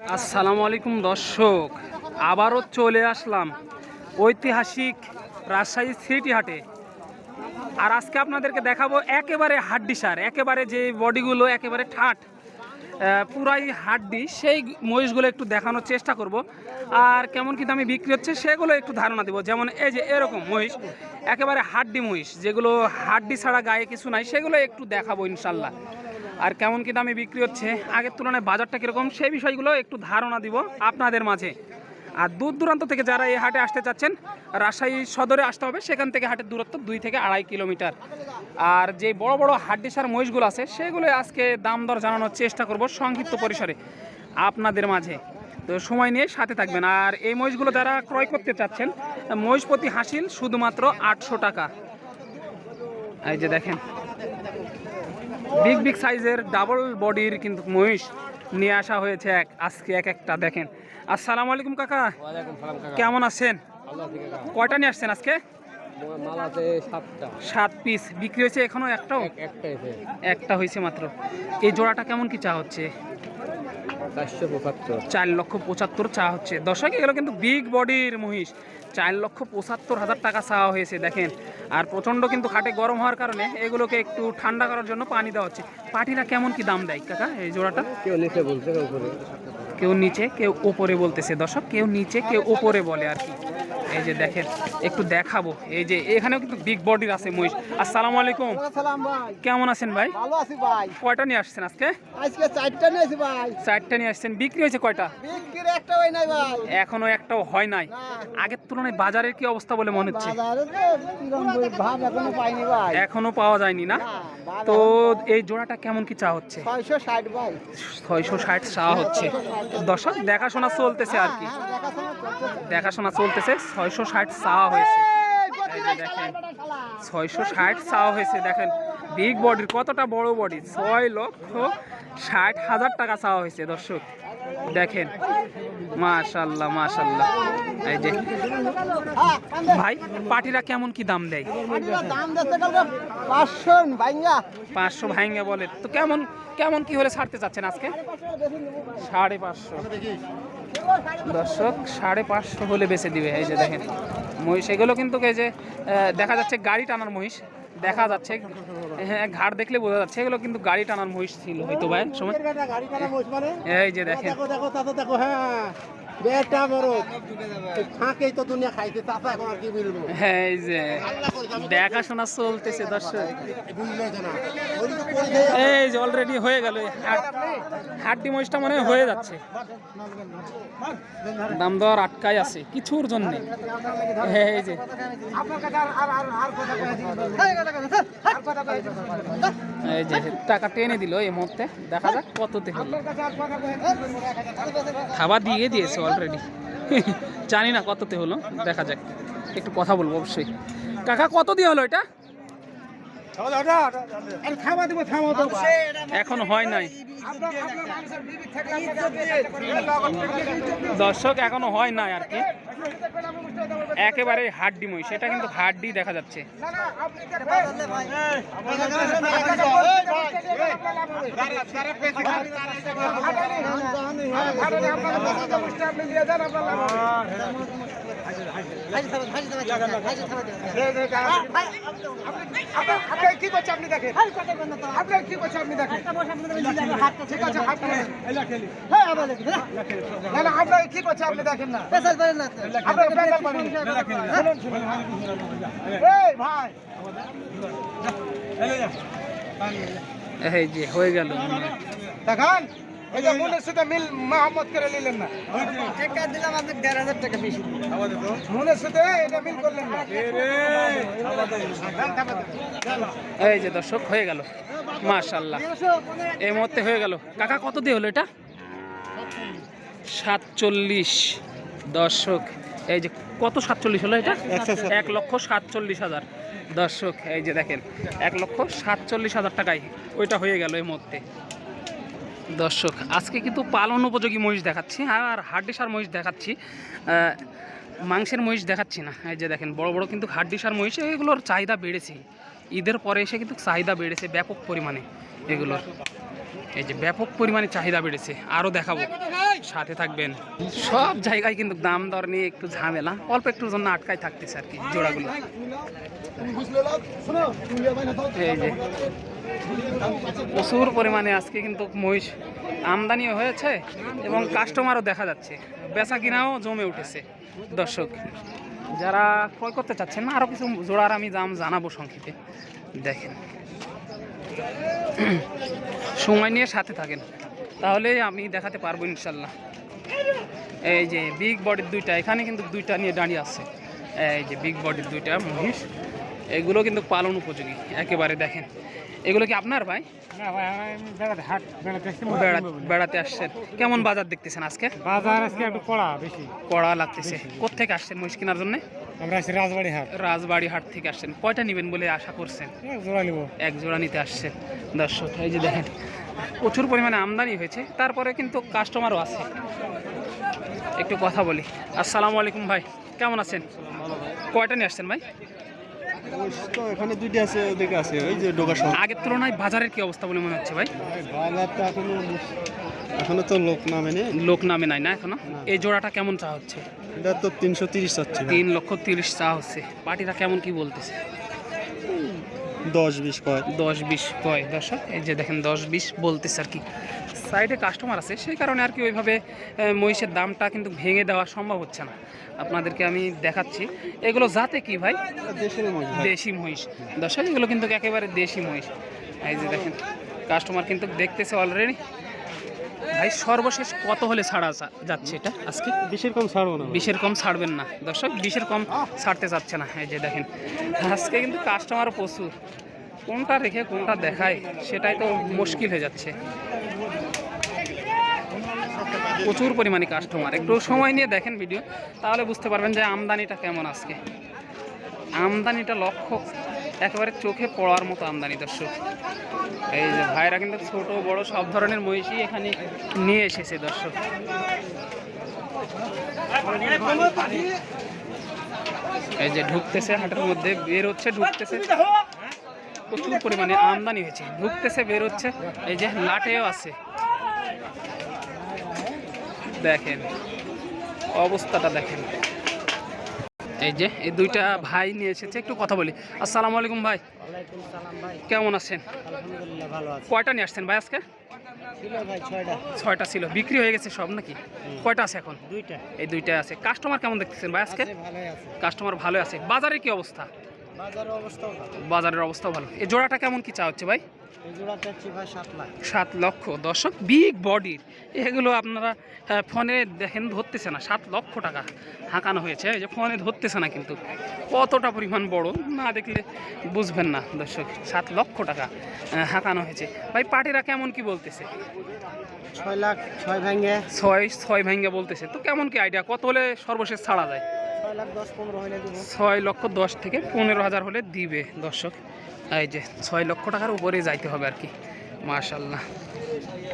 আসসালামু আলাইকুম দর্শক, আবারও চলে আসলাম ঐতিহাসিক রাজশাহী সিটি হাটে। আর আজকে আপনাদেরকে দেখাবো একেবারে হাড্ডি সার, একেবারে যে বডিগুলো একেবারে ঠাট পুরাই হাড্ডি, সেই মহিষগুলো একটু দেখানোর চেষ্টা করব। আর কেমন কি দামে বিক্রি হচ্ছে সেগুলো একটু ধারণা দেবো। যেমন এই যে এরকম মহিষ, একেবারে হাড্ডি মহিষ, যেগুলো হাড্ডি ছাড়া গায়ে কিছু নাই, সেগুলো একটু দেখাবো ইনশাল্লাহ। আর কেমন কি দামে বিক্রি হচ্ছে? আগের তুলনায় বাজারটা কীরকম? সেই বিষয়গুলো একটু ধারণা দিব আপনাদের মাঝে। আর দূর দূরান্ত থেকে যারা এই হাটে আসতে চাচ্ছেন, রাজশাহী সদরে আসতে হবে। সেখান থেকে হাটের দূরত্ব দুই থেকে আড়াই কিলোমিটার। আর যে বড় বড় হাড্ডিসার মহিষগুলো আছে, সেগুলো আজকে দাম দর জানানোর চেষ্টা করব সংক্ষিপ্ত পরিসরে আপনাদের মাঝে। তো সময় নিয়ে সাথে থাকবেন। আর এই মহিষগুলো যারা ক্রয় করতে চাচ্ছেন, মহিষপতি হাসিল শুধুমাত্র আটশো টাকা। এই যে দেখেন বিগ বিগ সাইজের ডাবল বডির কিন্তু মহিষ নিয়ে আসা হয়েছে এক আজকে এক একটা দেখেন। আসসালামু আলাইকুম কাকা। ওয়ালাইকুম সালাম কাকা। কেমন আছেন? কয়টা নিয়ে আসছেন আজকে? সাত পিস বিক্রি হয়েছে এখনও একটাও? একটা হয়েছে মাত্র। এই জোড়াটা কেমন কি চা হচ্ছে? চারশো পঁচাত্তর। চার লক্ষ পঁচাত্তর চা হচ্ছে। দর্শক এগুলো কিন্তু বিগ বডির মহিষ। চার লক্ষ পঁচাত্তর হাজার টাকা চাওয়া হয়েছে দেখেন। আর প্রচণ্ড কিন্তু খাটে গরম হওয়ার কারণে এগুলোকে একটু ঠান্ডা করার জন্য পানি দেওয়া হচ্ছে। পাটিরা কেমন কি দাম দেয় কাকা এই জোড়াটা? কেউ নিচে বলছে কেউ নিচে কেউ ওপরে বলতেছে। দশক কেউ নিচে কেউ ওপরে বলে আর কি। এই যে দেখেন একটু দেখাবো। এই যে এখানেও কিন্তু বিগ বডির আছে মহিষ। আসসালামু আলাইকুম। কেমন আছেন ভাই? ভালো আছি ভাই। কয়টা নিয়ে আসছেন আজকে? আজকে চারটা নিয়েছি ভাই। চারটা নিয়ে আসছেন। বিক্রি হয়েছে কয়টা? বিক্রির একটা হয় নাই ভাই। এখনও একটাও হয় নাই। আগের তুলনায় বাজারের কি অবস্থা বলে মনে হচ্ছে? ভাব এখনও পাইনি ভাই। এখনও পাওয়া যায়নি না? তো এই জোড়াটা কেমন কি চা হচ্ছে? ছয়শো ষাট ভাই। ছয়শো ষাট চা হচ্ছে। দর্শক দেখাশোনা চলতেছে আর কি। হ্যাঁ, দেখাশোনা চলতেছে। ছয়শো ষাট চা হয়েছে। দেখেন ছয়শো ষাট চাওয়া হয়েছে দেখেন বিগ বডির কতটা বড় বডি ছয় লক্ষ ষাট হাজার টাকা চাওয়া হয়েছে দর্শক। দেখেন মাশাল্লাহ মাশাল্লাহ। এই যে হ্যাঁ, ভাই পাটিরা কেমন কি দাম দেয়? পাঁচশো ভাইঙ্গা। বলে তো কেমন কেমন কি হলে ছাড়তে চাচ্ছেন আজকে? সাড়ে পাঁচশো। দর্শক সাড়ে পাঁচশো হলে বেছে দিবে এই যে দেখেন। মহিষ এগুলো কিন্তু এই যে দেখা যাচ্ছে গাড়ি টানার মহিষ দেখা যাচ্ছে হ্যাঁ ঘাট দেখলে বোঝা যাচ্ছে এগুলো কিন্তু গাড়ি টানার মহিষ ছিল হয়তো ভাই সময়। মানে? এই যে দেখেন। হ্যাঁ বেটা বড়। ফাঁকেই তো দুনিয়া খাইছে তাতে এখন আর কি বলব? হ্যাঁ এই যে দেখাশোনা চলতেছে দর্শক। এই যে অলরেডি হয়ে গেল হাড্ডি মহিষটা মনে হয়ে যাচ্ছে। দাম দেওয়ার আটকাই আছে কিছুর জন্য। এই যে। আপনার কাছে আর আর আর আর কথা কয়ে দিন আর কথা কয়ে দিন এই যে টাকা টেনে দিল এই মুহূর্তে। দেখা যাক কততে হলো। খাবার দিয়ে দিয়েছে অলরেডি জানি না কততে হলো দেখা যাক। একটু কথা বলব অবশ্যই। কাকা কত দিয়ে হলো এটা? আর খাওয়া দেবো থামো তো এখন হয় নাই। দর্শক এখনও হয় নাই আর কি। একেবারে হাড্ডি মই সেটা কিন্তু হাড্ডি দেখা যাচ্ছে। না না আপনি কি করছে আপনি দেখেন? আপনার কি করছে আপনি দেখেন? ঠিক আছে হাত না না আপনার কি করছে আপনি দেখেন না। পেশাল পারেন শুনুন, শুনুন। ভাই। এই যে হয়ে গেল। দেখান। এই যে মনের সাথে মিল মোহাম্মদ করে নিলেন না। মনের সাথে এটা মিল করলেন না। এই যে দর্শক হয়ে গেল। মাশাল্লাহ এই মুহূর্তে হয়ে গেল। কাকা কত দিয়ে হলো এটা? সাতচল্লিশ। দর্শক এই যে কত সাতচল্লিশ হলো এটা? এক লক্ষ সাতচল্লিশ হাজার। দর্শক এই যে দেখেন এক লক্ষ সাতচল্লিশ হাজার টাকায় ওইটা হয়ে গেল এই মুহূর্তে। দর্শক, আজকে কিন্তু পালন উপযোগী মহিষ দেখাচ্ছি, আর হাড্ডিসার মহিষ দেখাচ্ছি মাংসের মহিষ দেখাচ্ছি না। এই যে দেখেন, বড় বড় কিন্তু হাড্ডিসার মহিষ, এগুলোর চাহিদা বেড়েছে। ঈদের পরে এসে কিন্তু চাহিদা বেড়েছে ব্যাপক পরিমাণে এগুলোর। এই যে ব্যাপক পরিমাণে চাহিদা বেড়েছে, আরও দেখাবো। সাথে থাকবেন। সব জায়গায় কিন্তু দাম দর নিয়ে একটু ঝামেলা, অল্প একটুর জন্য আটকায় থাকতেছে আর কি জোড়াগুলো। এই যে প্রচুর পরিমাণে আজকে কিন্তু মহিষ আমদানিও হয়েছে এবং কাস্টমারও দেখা যাচ্ছে। বেচা কিনাও জমে উঠেছে, দর্শক। যারা ক্রয় করতে চাচ্ছেন না আরও কিছু জোড়ার আমি দাম জানাব সংক্ষেপে। দেখেন। সময় নিয়ে সাথে থাকেন। তাহলে আমি দেখাতে পারব ইনশাল্লাহ। এই যে বিগ বডির দুইটা, এখানে কিন্তু দুইটা নিয়ে দাঁড়িয়ে আছে। এই যে বিগ বডির দুইটা মহিষ, এগুলো কিন্তু পালন উপযোগী। একেবারে দেখেন। এগুলো কি আপনার ভাই? না ভাই আমি বেড়াতে আসছেন। কেমন বাজার দেখতেছেন আজকে? বাজার আজকে একটু কড়া বেশি। কড়া লাগতেছে। কোথেকে আসছেন মহিষ কেনার জন্য? আমরা আছি রাজবাড়ি হাট। রাজবাড়ি হাট থেকে আসছেন। কয়টা নেবেন বলে আশা করছেন? এক জোড়া নিব। এক জোড়া নিতে আসছেন। দর্শক এই যে দেখেন প্রচুর পরিমাণে আমদানি হয়েছে। তারপরে কিন্তু কাস্টমারও আছে। একটু কথা বলি। আসসালামু আলাইকুম ভাই কেমন আছেন? কয়টা নিয়ে আসছেন ভাই? তো এখানে দুইটা আছে ওদিকে আছে। ওই যে ডোকা শহর আগের তুলনায় বাজারের কি অবস্থা বলে মনে হচ্ছে ভাই? বাজারটা এখনও এখনও তো লোক নামে নেই। লোক নামে নাই না এখনও? এই জোড়াটা কেমন চা হচ্ছে? এটা তো তিনশো তিরিশ চাচ্ছে তিন লক্ষ তিরিশ চা হচ্ছে। পার্টিরা কেমন কি বলতেছে? দশ বিশ কয়। দশ বিশ কয় দর্শক। এই যে দেখেন দশ বিশ বলতেছে আর কি। সাইডে কাস্টমার আছে সেই কারণে আর কি ওইভাবে মহিষের দামটা কিন্তু ভেঙে দেওয়া সম্ভব হচ্ছে না। আপনাদেরকে আমি দেখাচ্ছি। এগুলো যাতে কি ভাই? দেশি মহিষ দর্শক এগুলো কিন্তু একেবারে দেশি মহিষ। এই যে দেখেন কাস্টমার কিন্তু দেখতেছে অলরেডি ভাই সর্বশেষ কত হলে ছাড়া যাচ্ছে এটা আজকে? বিশের কম ছাড়বো না। বিশের কম ছাড়বেন না। দর্শক বিশের কম ছাড়তে চাচ্ছে না। এই যে দেখেন আজকে কিন্তু কাস্টমার প্রচুর। কোনটা রেখে কোনটা দেখায় সেটাই তো মুশকিল হয়ে যাচ্ছে। প্রচুর পরিমাণে কাস্টমার একটু সময় নিয়ে দেখেন ভিডিও তাহলে বুঝতে পারবেন যে আমদানিটা কেমন আজকে। আমদানিটা লক্ষ্য একেবারে চোখে পড়ার মতো আমদানি, দর্শক। এই যে ভাইরা কিন্তু ছোট, বড়, সব ধরনের মহিষই এখানে নিয়ে এসেছে, দর্শক। এই যে ঢুকতেছে হাটের মধ্যে, বের হচ্ছে, ঢুকতেছে। প্রচুর পরিমাণে আমদানি হয়েছে। ঢুকতেছে, বের হচ্ছে, এই যে লাটেও আছে। দেখেন অবস্থাটা দেখেন। এই যে এই দুইটা ভাই নিয়ে এসেছে একটু কথা বলি। আসসালামু আলাইকুম ভাই। ওয়ালাইকুম সালাম ভাই। কেমন আছেন? আলহামদুলিল্লাহ ভালো আছি। কয়টা নিয়ে আসছেন ভাই আজকে? ছিল ভাই ছয়টা। ছিল। বিক্রি হয়ে গেছে সব নাকি? কয়টা আছে এখন? দুইটা। এই দুইটা আছে। কাস্টমার কেমন দেখতেছেন ভাই আজকে? কাস্টমার ভালো আছে। বাজারে কি অবস্থা? বাজারের অবস্থাও ভালো। বাজারের অবস্থাও ভালো। এই জোড়াটা কেমন কি চা হচ্ছে ভাই? সাত লক্ষ। দর্শক বিগ বডির এগুলো আপনারা ফোনে দেখেন ধরতেছে না। সাত লক্ষ টাকা হাঁকানো হয়েছে। এই যে ফোনে ধরতেছে না কিন্তু। কতটা পরিমাণ বড় না দেখলে বুঝবেন না দর্শক। সাত লক্ষ টাকা হাঁকানো হয়েছে। ভাই পার্টিরা কেমন কি বলতেছে? ছয় লাখ ছয় ভেঙে। ছয় ছয় ভাঙ্গা বলতেছে। তো কেমন কি আইডিয়া কত হলে সর্বশেষ ছাড়া যায়? ছয় লক্ষ দশ থেকে পনেরো হাজার হলে দিবে দর্শক। এই যে, ছয় লক্ষ টাকার উপরে যাইতে হবে আর কি। মার্শাল্লাহ